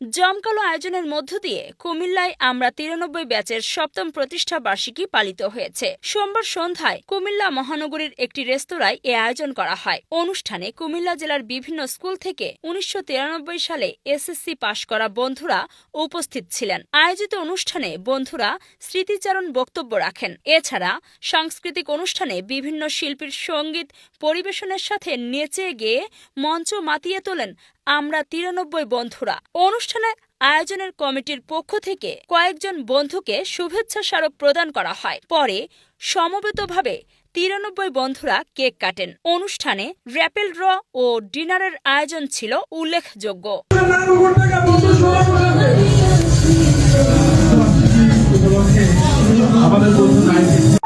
জমকালো আয়োজনের মধ্য দিয়ে কুমিল্লায় আমরা তিরানব্বই ব্যাচের সপ্তম প্রতিষ্ঠা বার্ষিকী পালিত হয়েছে। সোমবার সন্ধ্যায় কুমিল্লা মহানগরীর একটি রেস্তোরাঁয় এ আয়োজন করা হয়। অনুষ্ঠানে কুমিল্লা জেলার বিভিন্ন স্কুল থেকে উনিশশো তিরানব্বই সালে এসএসসি পাশ করা বন্ধুরা উপস্থিত ছিলেন। আয়োজিত অনুষ্ঠানে বন্ধুরা স্মৃতিচারণ বক্তব্য রাখেন। এছাড়া সাংস্কৃতিক অনুষ্ঠানে বিভিন্ন শিল্পীর সংগীত পরিবেশনের সাথে নেচে গেয়ে মঞ্চ মাতিয়ে তোলেন আমরা তিরানব্বই বন্ধুরা। অনুষ্ঠানে আয়োজনের কমিটির পক্ষ থেকে কয়েকজন বন্ধুকে শুভেচ্ছা স্মারক প্রদান করা হয়। পরে সমবেতভাবে তিরানব্বই বন্ধুরা কেক কাটেন। অনুষ্ঠানে র্যাপেল ড্র ও ডিনারের আয়োজন ছিল উল্লেখযোগ্য। আমাদের